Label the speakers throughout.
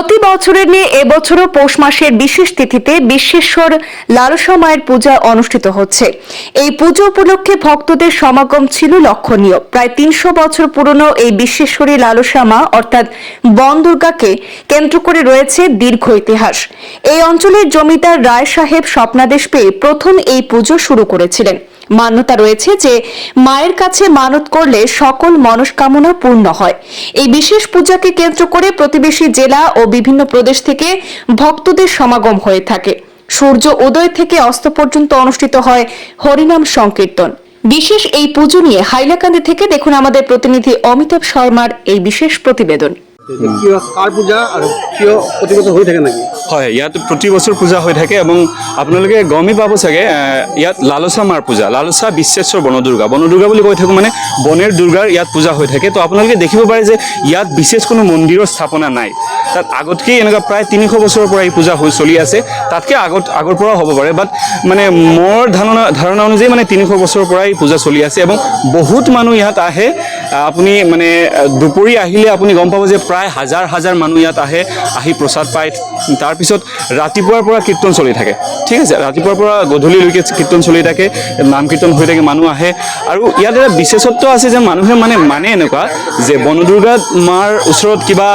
Speaker 1: প্রতি বছরের নিয়ে এবছরও পৌষ মাসের বিশেষ তিথিতে বিশ্বেশ্বর লালসা মায়ের পূজা অনুষ্ঠিত হচ্ছে। এই পুজো উপলক্ষে ভক্তদের সমাগম ছিল লক্ষণীয়। প্রায় তিনশো বছর পুরনো এই বিশ্বেশ্বরী লালসা মা, অর্থাৎ বন দুর্গাকে কেন্দ্র করে রয়েছে দীর্ঘ ইতিহাস। এই অঞ্চলের জমিদার রায় সাহেব স্বপ্নাদেশ পেয়ে প্রথম এই পুজো শুরু করেছিলেন। মান্যতা রয়েছে যে মায়ের কাছে মানত করলে সকল মনস্কামনা পূর্ণ হয়। এই বিশেষ পূজাকে কেন্দ্র করে প্রতিবেশী জেলা ও বিভিন্ন প্রদেশ থেকে ভক্তদের সমাগম হয়ে থাকে। সূর্য উদয় থেকে অস্ত পর্যন্ত অনুষ্ঠিত হয় হরিনাম সংকীর্তন। বিশেষ এই পুজো নিয়ে হাইলাকান্দি থেকে দেখুন আমাদের প্রতিনিধি অমিতাভ শর্মার এই বিশেষ প্ৰতিবেদন
Speaker 2: কিয় কাৰ পূজা কিয় হৈ থাকে নেকি?
Speaker 3: হয়, ইয়াত প্ৰতি বছৰ পূজা হৈ থাকে এবং আপোনালোকে গমেই পাব চাগে ইয়াত লালচা মাৰ পূজা, লালচা বিশ্বেশ্বৰ বনদুৰ্গা। বনদুৰ্গা বুলি কৈ থাকোঁ মানে বনের দুৰ্গাৰ ইয়াত পূজা হৈ থাকে। তো আপোনালোকে দেখিব পাৰে যে ইয়াত বিশেষ কোনো মন্দিৰৰ স্থাপনা নাই। তাত আগতকৈ এনেকুৱা প্ৰায় তিনিশ বছৰৰ পৰা এই পূজা হৈ চলি আছে। তাতকৈ আগত, আগৰ পৰাও হ'ব পাৰে বাট মানে মোৰ ধাৰণা ধাৰণা অনুযায়ী মানে তিনিশ বছৰৰ পৰাই এই পূজা চলি আছে। এবং বহুত মানুহ ইয়াত আহে। আপুনি মানে দুপৰীয়া আহিলে আপুনি গম পাব যে প্ৰায় হাজাৰ হাজাৰ মানুহ ইয়াত আহে, আহি প্ৰসাদ পায়। তাৰপিছত ৰাতিপুৱাৰ পৰা কীৰ্তন চলি থাকে। ঠিক আছে, ৰাতিপুৱাৰ পৰা গধূলিলৈকে কীৰ্তন চলি থাকে, নাম কীৰ্তন হৈ থাকে, মানুহ আহে। আৰু ইয়াত এটা বিশেষত্ব আছে যে মানুহে মানে মানে এনেকুৱা যে বনদুৰ্গা মাৰ ওচৰত কিবা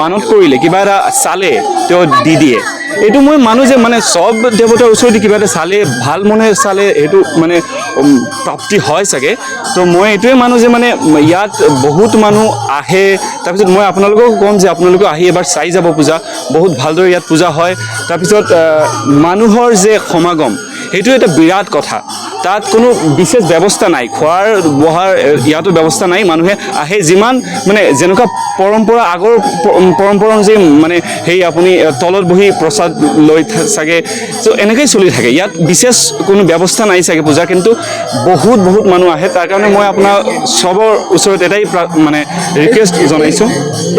Speaker 3: মানত কৰিলে, কিবা এটা চালে, তেওঁ দি দিয়ে। এইটো মই মানো যে মানে চব দেৱতাৰ ওচৰতে কিবা এটা চালে, ভালো মনে চালে, এইটো মানে প্ৰাপ্তি হয় চাগে। তো মই এইটোৱে মানো যে মানে ইয়াত বহুত মানুহ আহে। তাৰপিছত মই আপোনালোকক ক'ম যে আপোনালোকেও আহি এবাৰ চাই যাব পূজা। বহুত ভালদৰে ইয়াত পূজা হয়। তাৰপিছত মানুহৰ যে সমাগম, সেইটো এটা বিৰাট কথা। তাত কোনো বিশেষ ব্যৱস্থা নাই। খোৱাৰ বহাৰ ইয়াতো ব্যৱস্থা নাই। মানুহে আহে যিমান মানে যেনেকুৱা পৰম্পৰা আগৰ পৰম্পৰা অনুযায়ী মানে সেই আপুনি তলত বহি প্ৰসাদ লৈ চাগে ত' এনেকৈয়ে চলি থাকে। ইয়াত বিশেষ কোনো ব্যৱস্থা নাই চাগে পূজা কিন্তু বহুত বহুত মানুহ আহে। তাৰ কাৰণে মই আপোনাৰ চবৰ ওচৰত এটাই মানে ৰিকুৱেষ্ট জনাইছোঁ।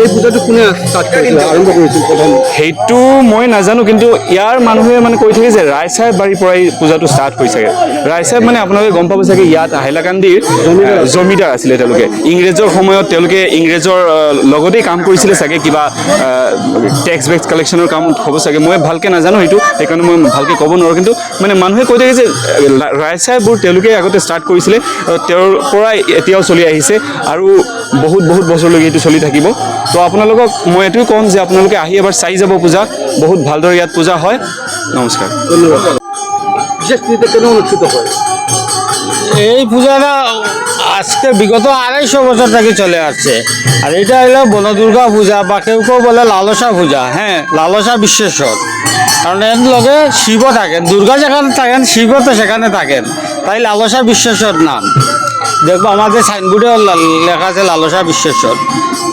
Speaker 2: এই পূজাটো কোনে আৰম্ভ কৰিছিল
Speaker 3: সেইটো মই নাজানো কিন্তু ইয়াৰ মানুহে মানে কৈ থাকে যে ৰায়চাহেব বাৰীৰ পৰাই পূজাটো ষ্টাৰ্ট হৈ চাগে। ৰায়চাহেব মানে আপোনালোকে গম পাব চাগে ইয়াত হাইলাকান্দিৰ জমিদাৰ আছিলে তেওঁলোকে। ইংৰেজৰ সময়ত তেওঁলোকে ইংৰেজৰ লগতেই কাম কৰিছিলে চাগে, কিবা টেক্স বেক্স কালেকশ্যনৰ কাম হ'ব চাগে। মই ভালকৈ নাজানো সেইটো, সেইকাৰণে মই ভালকৈ ক'ব নোৱাৰোঁ। কিন্তু মানে মানুহে কৈ থাকে যে ৰায়চাহেববোৰ তেওঁলোকে আগতে ষ্টাৰ্ট কৰিছিলে তেওঁৰ পৰাই এতিয়াও চলি আহিছে আৰু বহুত বহুত বছৰলৈকে এইটো চলি থাকিব। তো আপোনালোকক মই এইটোৱে ক'ম যে আপোনালোকে আহি এবাৰ চাই যাব পূজা। বহুত ভালদৰে ইয়াত পূজা হয়। নমস্কাৰ।
Speaker 2: বিশেষ কেন অনুষ্ঠিত হয়?
Speaker 4: এই পূজাটা আজকে বিগত আড়াইশো বছর থেকে চলে আসছে। আর এটা হলো বনদুর্গা পূজা বা কেউ কেউ বলে লালসা পূজা। হ্যাঁ লালসা বিশ্বেশ্বর। কারণ এর লগে শিব থাকেন, দুর্গা যেখানে থাকেন, শিব তো সেখানে থাকেন। তাই লালসা বিশ্বেশ্বর নাম। দেখব আমাদের সাইনবোর্ডে লেখা আছে লালসা বিশ্বেশ্বর।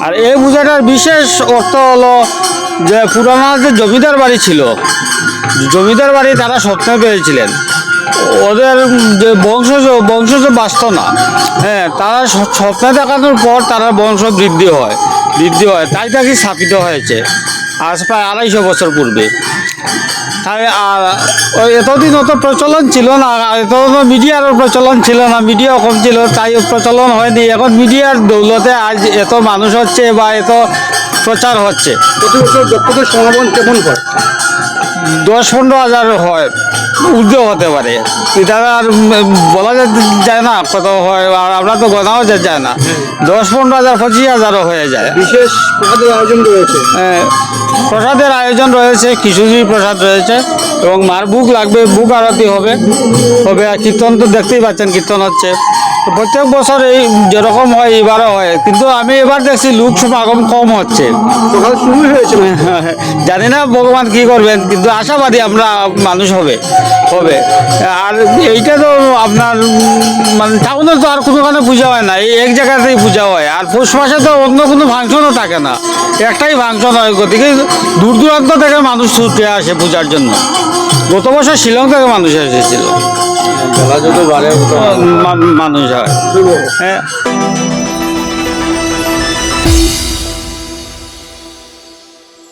Speaker 4: আর এই পূজাটার বিশেষ অর্থ হলো যে পুরানো যে জমিদার বাড়ি ছিল জমিদার বাড়ি তারা স্বপ্নে পেয়েছিলেন। ওদের যে বংশজ বংশজ বাঁচত না হ্যাঁ তারা স্বপ্নে দেখানোর পর তারা বংশ বৃদ্ধি হয় বৃদ্ধি হয়, তাই তাকে স্থাপিত হয়েছে আজ প্রায় আড়াইশো বছর পূর্বে। তাই এতদিন অত প্রচলন ছিল না এত মিডিয়ার প্রচলন ছিল না, মিডিয়া কম ছিল, তাই প্রচলন হয়নি। এখন মিডিয়ার দৌলতে আজ এত মানুষ হচ্ছে বা এত প্রচার হচ্ছে।
Speaker 2: প্রতি বছর ভক্তদের সমাগম কেমন হয়?
Speaker 4: দশ পনেরো হাজার হয় ঊর্ধ্ব হতে পারে। এটা আর বলা যায় না কত হয় আর আমরা তো গোনাও যা- যায় না। দশ পনেরো হাজার পঁচিশ হাজারও হয়ে যায়।
Speaker 2: বিশেষ প্রসাদের আয়োজন রয়েছে।
Speaker 4: হ্যাঁ, প্রসাদের আয়োজন রয়েছে খিচুড়ির প্রসাদ রয়েছে এবং মার বুক লাগবে বুক আরতি হবে হবে আর কীর্তন তো দেখতেই পাচ্ছেন কীর্তন হচ্ছে। প্রত্যেক বছর এই যেরকম হয় এবারও হয়। কিন্তু আমি এবার দেখছি লোক সমাগম কম হচ্ছে।
Speaker 2: সকাল শুরু হয়েছে
Speaker 4: জানি না ভগবান কি করবেন কিন্তু আশাবাদী আমরা মানুষ হবে হবে। আর এইটা তো আপনার মানে টাউনে তো আর কোনোখানে পূজা হয় না এই এক জায়গাতেই পূজা হয়। আর পৌষ মাসে তো অন্য কোনো ফাংশনও থাকে না। একটাই ফাংশন হয় গতিকে দূর দূরান্ত থেকে মানুষ ছুটে আসে পূজার জন্য। গত বছর শিলং থেকে মানুষ এসেছিল।
Speaker 2: যত বাড়ে
Speaker 4: মানুষ হয়। হ্যাঁ।